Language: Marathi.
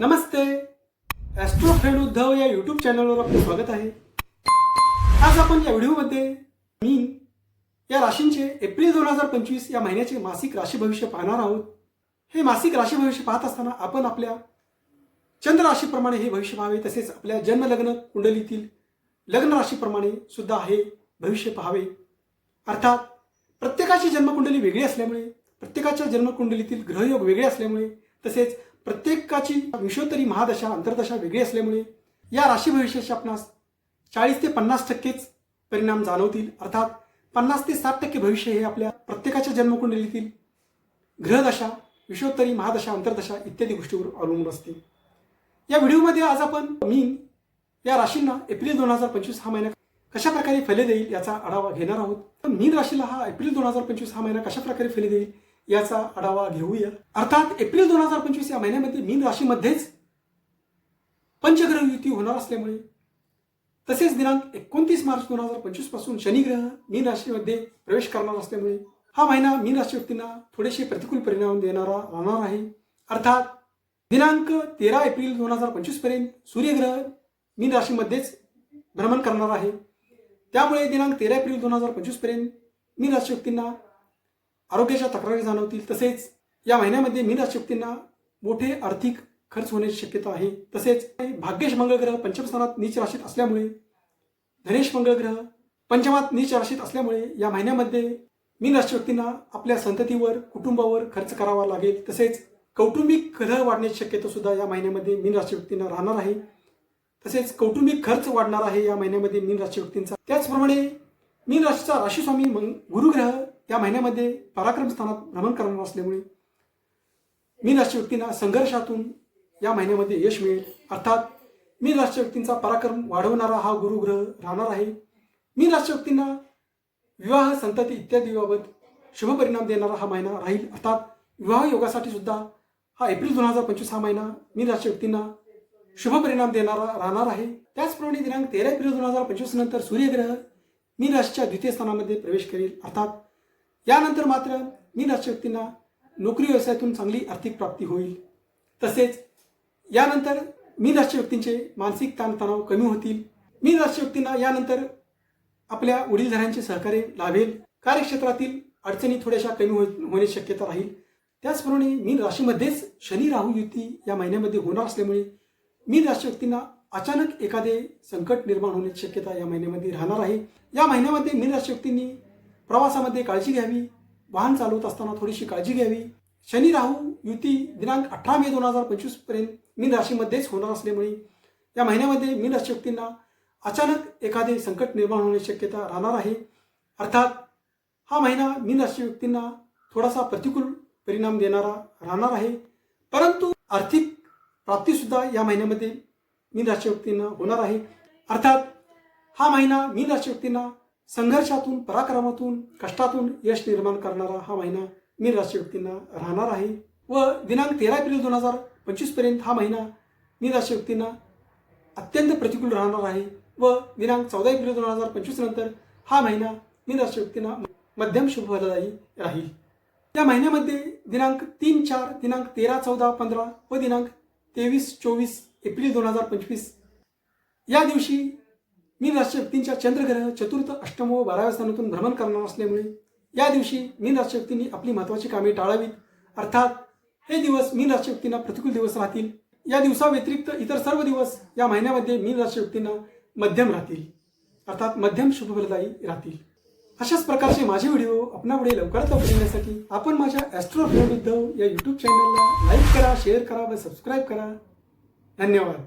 नमस्ते. ॲस्ट्रो फ्रेंड उद्धव या यूट्यूब चॅनलवर आपलं स्वागत आहे. आज आपण या व्हिडिओमध्ये मी या राशींचे एप्रिल दोन हजार पंचवीस या महिन्याचे मासिक राशी भविष्य पाहणार आहोत. हे मासिक राशी भविष्य पाहत असताना आपण आपल्या चंद्र राशीप्रमाणे हे भविष्य पाहावे तसेच आपल्या जन्मलग्न कुंडलीतील लग्न राशीप्रमाणे सुद्धा हे भविष्य पाहावे. अर्थात प्रत्येकाची जन्मकुंडली वेगळी असल्यामुळे प्रत्येकाच्या जन्मकुंडलीतील ग्रहयोग वेगळे असल्यामुळे तसेच प्रत्येकाची विषोत्तरी महादशा अंतर्दशा वेगळी असल्यामुळे या राशी भविष्याचे आपणास चाळीस ते पन्नास टक्केच परिणाम जाणवतील. अर्थात पन्नास ते साठ टक्के भविष्य हे आपल्या प्रत्येकाच्या जन्मकुंडलीतील ग्रहदशा विषोत्तरी महादशा अंतर्दशा इत्यादी गोष्टीवर अवलंबून असते. या व्हिडिओमध्ये आज आपण मीन या राशींना एप्रिल दोन हजार पंचवीस हा महिना कशा प्रकारे फले देईल याचा आढावा घेणार आहोत. तर मीन राशीला हा एप्रिल दोन हजार पंचवीस हा महिना कशा प्रकारे फले देईल याचा आढावा घेऊया. अर्थात एप्रिल दोन हजार पंचवीस या महिन्यामध्ये मीन राशीमध्येच पंचग्रह युती होणार असल्यामुळे तसेच दिनांक एकोणतीस मार्च दोन हजार पंचवीसपासून शनिग्रह मीन राशीमध्ये प्रवेश करणार असल्यामुळे हा महिना मीन राशी व्यक्तींना थोडेसे प्रतिकूल परिणाम देणारा राहणार आहे. अर्थात दिनांक तेरा एप्रिल दोन हजार पंचवीसपर्यंत सूर्यग्रह मीन राशीमध्येच भ्रमण करणार आहे. त्यामुळे दिनांक तेरा एप्रिल दोन हजार पंचवीसपर्यंत मीन राशी व्यक्तींना आरोग्याच्या तक्रारी जाणवतील. तसेच या महिन्यामध्ये मीन राशी व्यक्तींना मोठे आर्थिक खर्च होण्याची शक्यता आहे. तसेच भाग्येश मंगळग्रह पंचमस्थानात नीच राशीत असल्यामुळे धनेश मंगळग्रह पंचमात नीच राशीत असल्यामुळे या महिन्यामध्ये मीन राशी व्यक्तींना आपल्या संततीवर कुटुंबावर खर्च करावा लागेल. तसेच कौटुंबिक कलह वाढण्याची शक्यता सुद्धा या महिन्यामध्ये मीन राशी व्यक्तींना राहणार आहे. तसेच कौटुंबिक खर्च वाढणार आहे या महिन्यामध्ये मीन राशी व्यक्तींचा त्याचप्रमाणे मीन राशीचा राशीस्वामी मंग गुरुग्रह या महिन्यामध्ये पराक्रम स्थानात भ्रमण करणार असल्यामुळे मीन राशी व्यक्तींना संघर्षातून या महिन्यामध्ये यश मिळेल. अर्थात मीन राशी व्यक्तींचा पराक्रम वाढवणारा हा गुरुग्रह राहणार आहे. मीन राशी व्यक्तींना विवाह संतती इत्यादी बाबत शुभ परिणाम देणारा हा महिना राहील. अर्थात विवाह योगासाठी सुद्धा हा एप्रिल दोन हजार पंचवीस हा महिना मीन राशी व्यक्तींना शुभ परिणाम देणारा राहणार आहे. त्याचप्रमाणे दिनांक तेरा एप्रिल दोन हजार पंचवीस नंतर सूर्यग्रह मीन राशीच्या द्वितीय स्थानामध्ये प्रवेश करेल. अर्थात यानंतर मात्र मीन राशी व्यक्तींना नोकरी व्यवसायातून चांगली आर्थिक प्राप्ती होईल. तसेच यानंतर मीन राशी व्यक्तींचे मानसिक ताणतणाव कमी होतील. मीन राशी व्यक्तींना यानंतर आपल्या वडीलधाऱ्यांचे सहकार्य लाभेल. कार्यक्षेत्रातील अडचणी थोड्याशा कमी हो होण्याची शक्यता राहील. त्याचप्रमाणे मीन राशीमध्येच शनी राहू युती या महिन्यामध्ये होणार असल्यामुळे मीन राशी व्यक्तींना अचानक एखादे संकट निर्माण होण्याची शक्यता या महिन्यामध्ये राहणार आहे. या महिन्यामध्ये मीन राशी व्यक्तींनी प्रवासामध्ये काळजी घ्यावी. वाहन चालवत असताना थोडीशी काळजी घ्यावी. शनी राहू युती दिनांक अठरा मे दोन हजार पंचवीसपर्यंत मीन राशीमध्येच होणार असल्यामुळे या महिन्यामध्ये मीन राशी व्यक्तींना अचानक एखादे संकट निर्माण होण्याची शक्यता राहणार आहे. अर्थात हा महिना मीन राशी व्यक्तींना थोडासा प्रतिकूल परिणाम देणारा राहणार आहे. परंतु आर्थिक प्राप्तीसुद्धा या महिन्यामध्ये मीन राशी व्यक्तींना होणार आहे. अर्थात हा महिना मीन राशी व्यक्तींना संघर्षातून पराक्रमातून कष्टातून यश निर्माण करणारा हा महिना मीन राशी व्यक्तींना राहणार आहे व दिनांक तेरा एप्रिल दोन हजार पंचवीसपर्यंत हा महिना मीन राशी व्यक्तींना अत्यंत प्रतिकूल राहणार आहे व दिनांक चौदा एप्रिल दोन हजार पंचवीस नंतर हा महिना मीन राशी व्यक्तींना मध्यम शुभफलदायी राहील. या महिन्यामध्ये दिनांक तीन चार दिनांक तेरा चौदा पंधरा व दिनांक तेवीस चोवीस एप्रिल दोन हजार पंचवीस या दिवशी मीन राशी चंद्रग्रह चतुर्थ अष्टम व बाराव्या स्थानातून भ्रमण करणार असल्यामुळे या दिवशी मीन राशी आपली महत्त्वाची कामे टाळावीत. अर्थात हे दिवस मीन राशी प्रतिकूल दिवस राहतील. या दिवसाव्यतिरिक्त इतर सर्व दिवस या महिन्यामध्ये मीन राशी मध्यम राहतील. अर्थात मध्यम शुभफलदायी राहतील. अशाच प्रकारचे माझे व्हिडिओ आपणापुढे लवकरात लवकर येण्यासाठी आपण माझ्या ॲस्ट्रो उद्धव या यूट्यूब चॅनलला लाईक करा शेअर करा व सबस्क्राईब करा. धन्यवाद.